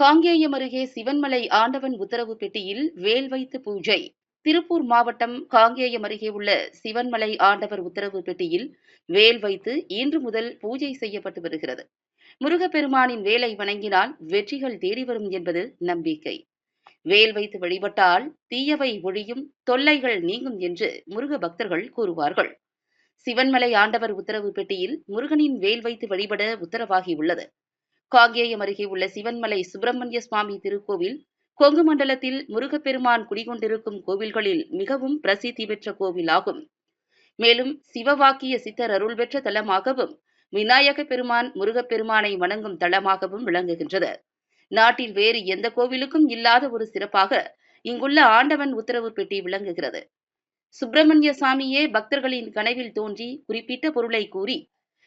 காங்கேயம் அருகே சிவன்மலை ஆண்டவன் உத்தரவு பெட்டியில் வேல் வைத்து பூஜை. திருப்பூர் மாவட்டம் காங்கேயம் அருகே உள்ள சிவன்மலை ஆண்டவர் உத்தரவு பெட்டியில் வேல் வைத்து இன்று முதல் பூஜை செய்யப்பட்டு வருகிறது. முருகப்பெருமானின் வேலை வணங்கினால் வெற்றிகள் தேடி வரும் என்பது நம்பிக்கை. வேல் வைத்து வழிபட்டால் தீயவை ஒழியும் தொல்லைகள் நீங்கும் என்று முருக பக்தர்கள் கூறுவார்கள். சிவன்மலை ஆண்டவர் உத்தரவு பெட்டியில் முருகனின் வேல் வைத்து வழிபட உத்தரவாகியுள்ளது. காங்கேயம் அருகே உள்ள சிவன்மலை சுப்பிரமணிய சுவாமி திருக்கோவில் கொங்கு மண்டலத்தில் முருகப்பெருமான் குடிகொண்டிருக்கும் கோவில்களில் மிகவும் பிரசித்தி பெற்ற கோவிலாகும். மேலும் சிவவாக்கிய சித்தர் அருள் பெற்ற தலமாகவும் விநாயக பெருமான் முருகப்பெருமானை வணங்கும் தலமாகவும் விளங்குகின்றது. நாட்டில் வேறு எந்த கோவிலுக்கும் இல்லாத ஒரு சிறப்பாக இங்குள்ள ஆண்டவன் உத்தரவு பெட்டி விளங்குகிறது. சுப்பிரமணிய சாமியே பக்தர்களின் கனவில் தோன்றி குறிப்பிட்ட பொருளை கூறி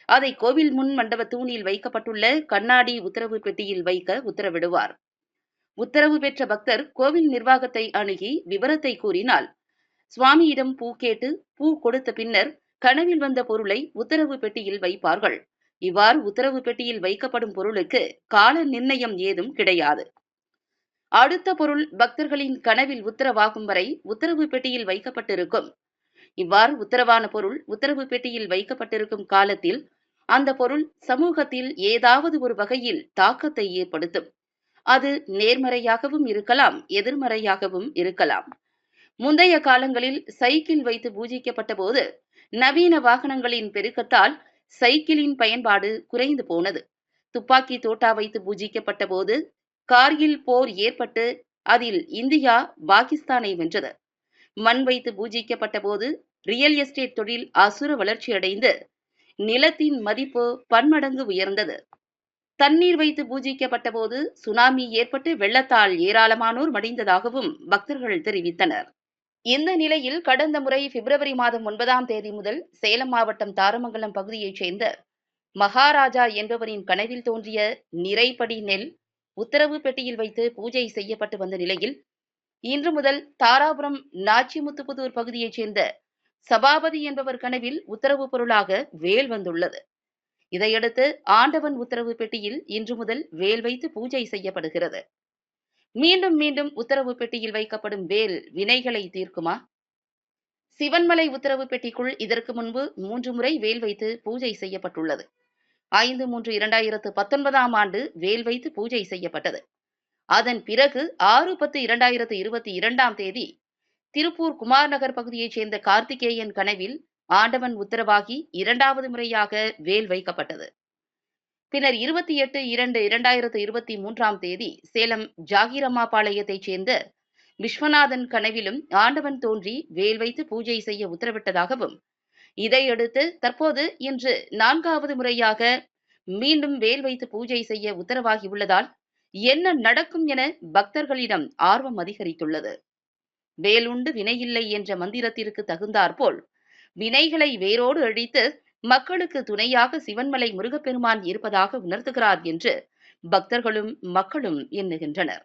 அதை கோவில் முன் மண்டப தூணில் வைக்கப்பட்டுள்ள கண்ணாடி உத்தரவு பெட்டியில் வைக்க உத்தரவிடுவார். உத்தரவு பெற்ற பக்தர் கோவில் நிர்வாகத்தை அணுகி விவரத்தை கூறினால் சுவாமியிடம் பூ கேட்டு பூ கொடுத்த பின்னர் கனவில் வந்த பொருளை உத்தரவு பெட்டியில் வைப்பார்கள். இவ்வாறு உத்தரவு பெட்டியில் வைக்கப்படும் பொருளுக்கு கால நிர்ணயம் ஏதும் கிடையாது. அடுத்த பொருள் பக்தர்களின் கனவில் உத்தரவாகும் வரை உத்தரவு பெட்டியில் வைக்கப்பட்டிருக்கும். இவ்வாறு உத்தரவான பொருள் உத்தரவு பெட்டியில் வைக்கப்பட்டிருக்கும் காலத்தில் அந்த பொருள் சமூகத்தில் ஏதாவது ஒரு வகையில் தாக்கத்தை ஏற்படுத்தும். அது நேர்மறையாகவும் இருக்கலாம் எதிர்மறையாகவும் இருக்கலாம். முந்தைய காலங்களில் சைக்கிள் வைத்து பூஜிக்கப்பட்ட போது நவீன வாகனங்களின் பெருக்கத்தால் சைக்கிளின் பயன்பாடு குறைந்து போனது. துப்பாக்கி தோட்டா வைத்து பூஜிக்கப்பட்ட போது கார்கில் போர் ஏற்பட்டு அதில் இந்தியா பாகிஸ்தானை வென்றது. மண் வைத்து பூஜிக்கப்பட்ட போது ரியல் எஸ்டேட் தொழில் அசுர வளர்ச்சியடைந்து நிலத்தின் மதிப்பு பன்மடங்கு உயர்ந்தது. தண்ணீர் வைத்து பூஜிக்கப்பட்ட போது சுனாமி ஏற்பட்டு வெள்ளத்தால் ஏராளமானோர் மடிந்ததாகவும் பக்தர்கள் தெரிவித்தனர். இந்த நிலையில் கடந்த முறை பிப்ரவரி மாதம் ஒன்பதாம் தேதி முதல் சேலம் மாவட்டம் தாரமங்கலம் பகுதியைச் சேர்ந்த மகாராஜா என்பவரின் கனவில் தோன்றிய நிறைப்படி நெல் உத்தரவு பெட்டியில் வைத்து பூஜை செய்யப்பட்டு வந்த நிலையில் இன்று முதல் தாராபுரம் நாச்சிமுத்துப்புதூர் பகுதியைச் சேர்ந்த சபாபதி என்பவர் கனவில் உத்தரவு பொருளாக வேல் வந்துள்ளது. இதையடுத்து ஆண்டவன் உத்தரவு பெட்டியில் இன்று முதல் வேல் வைத்து பூஜை செய்யப்படுகிறது. மீண்டும் மீண்டும் உத்தரவு பெட்டியில் வைக்கப்படும் வேல் வினைகளை தீர்க்குமா? சிவன்மலை உத்தரவு பெட்டிக்குள் இதற்கு முன்பு மூன்று முறை வேல் வைத்து பூஜை செய்யப்பட்டுள்ளது. ஐந்து மூன்று இரண்டாயிரத்து பத்தொன்பதாம் ஆண்டு வேல் வைத்து பூஜை செய்யப்பட்டது. அதன் பிறகு ஆறு பத்து இரண்டாயிரத்து இருபத்தி இரண்டாம் தேதி திருப்பூர் குமார் நகர் பகுதியைச் சேர்ந்த கார்த்திகேயன் கனவில் ஆண்டவன் உத்தரவாகி இரண்டாவது முறையாக வேல் வைக்கப்பட்டது. பின்னர் இருபத்தி எட்டு இரண்டு இரண்டாயிரத்து இருபத்தி மூன்றாம் தேதி சேலம் ஜாகிரம்மா பாளையத்தைச் சேர்ந்த விஸ்வநாதன் கனவிலும் ஆண்டவன் தோன்றி வேல் வைத்து பூஜை செய்ய உத்தரவிட்டதாகவும் இதையடுத்து தற்போது இன்று நான்காவது முறையாக மீண்டும் வேல் வைத்து பூஜை செய்ய உத்தரவாகியுள்ளதால் என்ன நடக்கும் என பக்தர்களிடம் ஆர்வம் அதிகரித்துள்ளது. வேலுண்டு வினையில்லை என்ற மந்திரத்திற்கு தகுந்தாற்போல் வினைகளை வேரோடு அழித்து மக்களுக்கு துணையாக சிவன்மலை முருகப்பெருமான் இருப்பதாக உணர்த்துகிறார் என்று பக்தர்களும் மக்களும் எண்ணுகின்றனர்.